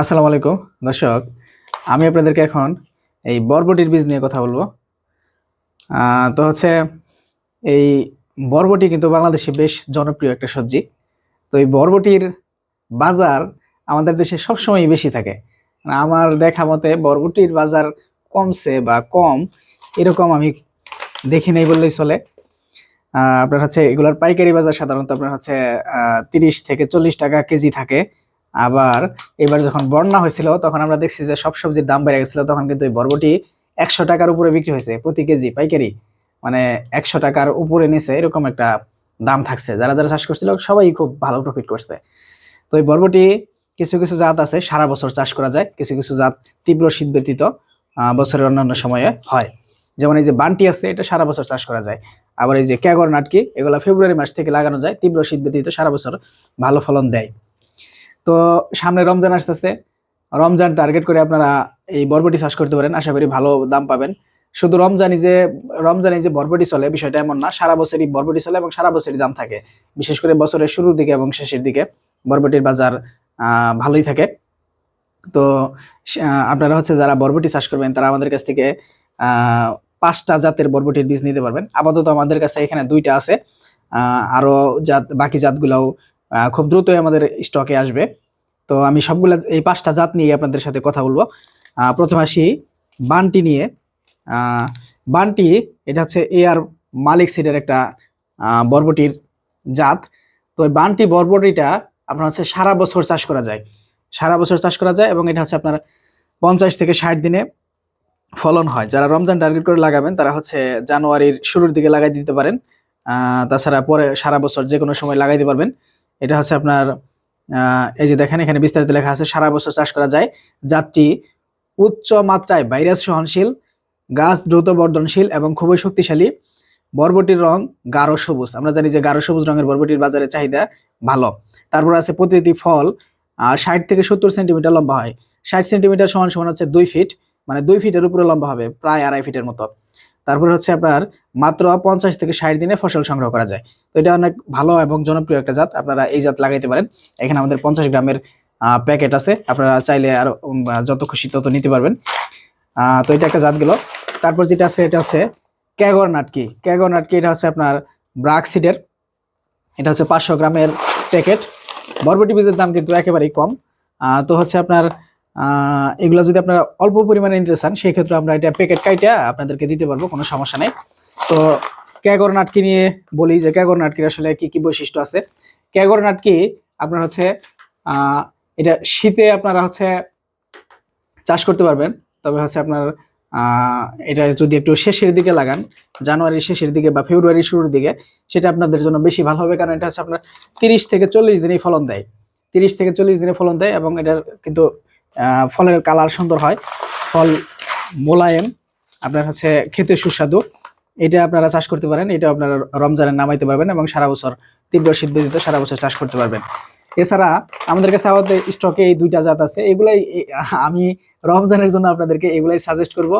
আসসালামু আলাইকুম, দর্শক। আমি আপনাদেরকে এখন এই বরবটির বীজ নিয়ে কথা বলব। তো হচ্ছে এই বরবটি কিন্তু বাংলাদেশে বেশ জনপ্রিয় একটা সবজি। তো এই বরবটির বাজার আমাদের দেশে সবসময় বেশি থাকে। আমার দেখা মতে বরবটির বাজার কমছে বা কম এরকম আমি দেখি নাই বললেই চলে। আপনার হচ্ছে এগুলার পাইকারি বাজার সাধারণত আপনার হচ্ছে তিরিশ থেকে চল্লিশ টাকা কেজি থাকে। আবার এবার যখন বন্যা হয়েছিল, তখন আমরা দেখছি যে সব সবজির দাম বেড়ে গেছিল, তখন কিন্তু এই বরবটি একশো টাকার উপরে বিক্রি হয়েছে, প্রতি কেজি পাইকারি। মানে একশো টাকার উপরে নিচে এরকম একটা দাম থাকছে। যারা যারা চাষ করছিল, সবাই খুব ভালো প্রফিট করছে। তো এই বরবটি কিছু কিছু জাত আছে, সারা বছর চাষ করা যায়, কিছু কিছু জাত তীব্র শীত ব্যতীত বছরের অন্যান্য সময়ে হয়। যেমন এই যে বানটি আছে, এটা সারা বছর চাষ করা যায়। আবার এই যে ক্যাগর নাটকি, এগুলা ফেব্রুয়ারি মাস থেকে লাগানো যায়, তীব্র শীত ব্যতীত সারা বছর ভালো ফলন দেয়। তো সামনে রমজান আসতেছে। রমজান টার্গেট করে আপনারা এই বরবটি চাষ করতে পারেন আশা করি ভালো দাম পাবেন। শুধু রমজানই যে রমজানে যে বরবটি চলে বিষয়টা এমন না সারা বছরই বরবটি চলে এবং সারা বছরই দাম থাকে। বিশেষ করে বছরের শুরুর দিকে এবং শেষের দিকে বরবটির বাজার ভালোই থাকে। তো আপনারা হচ্ছে যারা বরবটি চাষ করবেন তারা আমাদের কাছ থেকে পাঁচটা জাতের বরবটির বীজ নিতে পারবেন। আপাতত আমাদের কাছে এখানে দুইটা আছে। আহ, আরও জাত বাকি জাতগুলাও খুব দ্রুতই আমাদের স্টকে আসবে। তো আমি সবগুলা এই পাঁচটা জাত নিয়ে আপনাদের সাথে কথা বলব। প্রথমে আসি বানটি নিয়ে। বানটি, এটা হচ্ছে এআর মালিক সিডের একটা বরবটির জাত। তো এই বানটি, বরবটিটা আপনার হচ্ছে সারা বছর চাষ করা যায়। সারা বছর চাষ করা যায় এবং এটা হচ্ছে আপনার পঞ্চাশ থেকে ষাট দিনে ফলন হয়। যারা রমজান টার্গেট করে লাগাবেন, তারা হচ্ছে জানুয়ারির শুরুর দিকে লাগাই দিতে পারেন। তাছাড়া পরে সারা বছর যে কোনো সময় লাগাইতে পারবেন। এটা হচ্ছে আপনার এই যে দেখেন এখানে বিস্তারিত লেখা আছে, সারা বছর চাষ করা যায়। জাতটি উচ্চ মাত্রায় ভাইরাস সহনশীল, গাছ দ্রুত বর্ধনশীল এবং খুবই শক্তিশালী। বরবটির রং গাঢ় সবুজ। আমরা জানি যে গাঢ় সবুজ রঙের বরবটির বাজারে চাহিদা ভালো। তারপর আছে প্রতিটি ফল ষাট থেকে সত্তর সেন্টিমিটার লম্বা হয়। ষাট সেন্টিমিটার সমান সমান হচ্ছে দুই ফিট মানে দুই ফিটের উপরে লম্বা হবে, প্রায় আড়াই ফিটের মতো। তারপর হচ্ছে আপনার মাত্র পঞ্চাশ থেকে ষাট দিনে ফসল সংগ্রহ করা যায়। তো এটা অনেক ভালো এবং জনপ্রিয় একটা জাত আপনারা এই জাত লাগাইতে পারেন। এখানে আমাদের পঞ্চাশ গ্রামের প্যাকেট আছে আপনারা চাইলে আরও উম, আহ, যত খুশি তত নিতে পারবেন। তো এটা একটা জাত গেল তারপর যেটা আছে এটা হচ্ছে ক্যাগর নাটকি। ক্যাগর নাটকি এটা হচ্ছে আপনার ব্রাক সিডের। এটা হচ্ছে পাঁচশো গ্রামের প্যাকেট। বরবটি বীজের দাম কিন্তু একেবারেই কম। তো হচ্ছে আপনার এগুলো যদি আপনারা অল্প পরিমাণে নিতে চান সেই ক্ষেত্রে আমরা এটা প্যাকেট কাইটা আপনাদেরকে দিতে পারব, কোনো সমস্যা নেই। তো ক্যাগর নাটকি নিয়ে বলি যে, ক্যাগর নাটকির আসলে কি কি বৈশিষ্ট্য আছে? ক্যাগর নাটকি আপনার হচ্ছে এটা শীতে আপনারা হচ্ছে চাষ করতে পারবেন, তবে হচ্ছে আপনার এটা যদি একটু শেষের দিকে লাগান, জানুয়ারির শেষের দিকে বা ফেব্রুয়ারির শুরুর দিকে, সেটা আপনাদের জন্য বেশি ভালো হবে, কারণ এটা হচ্ছে আপনার তিরিশ থেকে চল্লিশ দিনেই ফলন দেয়। তিরিশ থেকে চল্লিশ দিনে ফলন দেয় এবং এটার কিন্তু ফলের কালার সুন্দর হয়। ফল মোলায়েম, আপনার হচ্ছে খেতে সুস্বাদু। এটা আপনারা চাষ করতে পারেন, এটা আপনারা রমজানে নামাইতে পারবেন এবং সারা বছর, তীব্র শীত ব্যতীত সারা বছর চাষ করতে পারবেন। এছাড়া আমাদের কাছে আমাদের স্টকে এই দুইটা জাত আছে। এগুলাই, আমি রমজানের জন্য আপনাদেরকে এগুলাই সাজেস্ট করব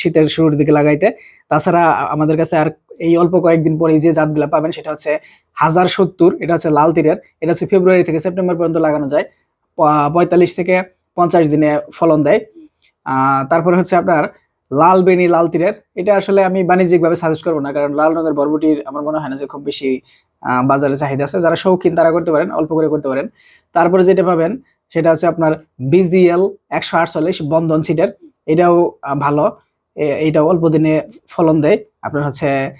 শীতের শুরুর দিকে লাগাইতে। তাছাড়া আমাদের কাছে আর এই অল্প কয়েকদিন পরে যে জাতগুলা পাবেন, সেটা হচ্ছে হাজার সত্তর, এটা হচ্ছে লাল তীরের, এটা হচ্ছে ফেব্রুয়ারি থেকে সেপ্টেম্বর পর্যন্ত লাগানো যায়। পঁয়তাল্লিশ থেকে পঞ্চাশ দিনে ফলন দেয়। তারপরে হচ্ছে আপনার লাল বেনি লাল তীরের। এটা আসলে আমি বাণিজ্যিকভাবে সাজেস্ট করব না, কারণ লাল রঙের বরবটির আমার মনে হয় না যে খুব বেশি বাজারে চাহিদা আছে। যারা শৌখিন তারা করতে পারেন, অল্প করে করতে পারেন। তারপরে যেটা পাবেন, সেটা হচ্ছে আপনার বিজিএল একশো আটচল্লিশ বন্ধন সিটের এটাও ভালো। এ- এইটা অল্প দিনে ফলন দেয়। আপনার হচ্ছে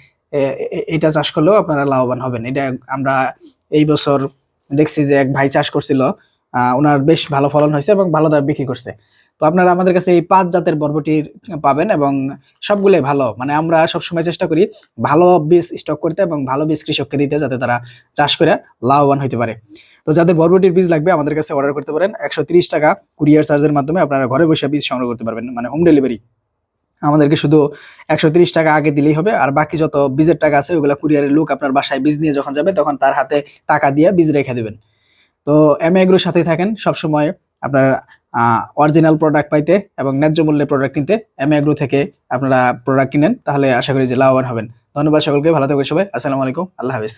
এটা চাষ করলেও আপনারা লাভবান হবেন। এটা আমরা এই বছর দেখছি যে এক ভাই চাষ করছিল। ওনার বেশ ভালো ফলন হয়েছে এবং ভালো দামে বিক্রি করছে। তো আপনারা আমাদের কাছে এই পাঁচ জাতের বরবটির পাবেন এবং সবগুলোই ভালো। মানে আমরা সবসময় চেষ্টা করি ভালো বীজ স্টক করতে এবং ভালো বীজ কৃষককে দিতে যাতে তারা চাষ করে লাভবান হইতে পারে। তো যাদের বরবটির বীজ লাগবে আমাদের কাছে অর্ডার করতে পারেন। একশো ত্রিশ টাকা কুরিয়ার চার্জের মাধ্যমে আপনারা ঘরে বসে বীজ সংগ্রহ করতে পারবেন। মানে হোম ডেলিভারি আমাদেরকে শুধু একশো ত্রিশ টাকা আগে দিলেই হবে। আর বাকি যত বীজের টাকা আছে, ওগুলো কুরিয়ারের লোক আপনার বাসায় বীজ নিয়ে যখন যাবে, তখন তার হাতে টাকা দিয়ে বীজ রেখে দেবেন। তো এম এগ্রোর সাথেই থাকেন। সবসময় আপনার অরিজিনাল প্রোডাক্ট পাইতে এবং ন্যায্য মূল্যে প্রোডাক্ট কিনতে এম এগ্রো থেকে আপনারা প্রোডাক্ট কিনেন, তাহলে আশা করি যে লাভবান হবেন। ধন্যবাদ সকলকে, ভালো থাকবে সবাই। আসসালামু আলাইকুম, আল্লাহ হাফিজ।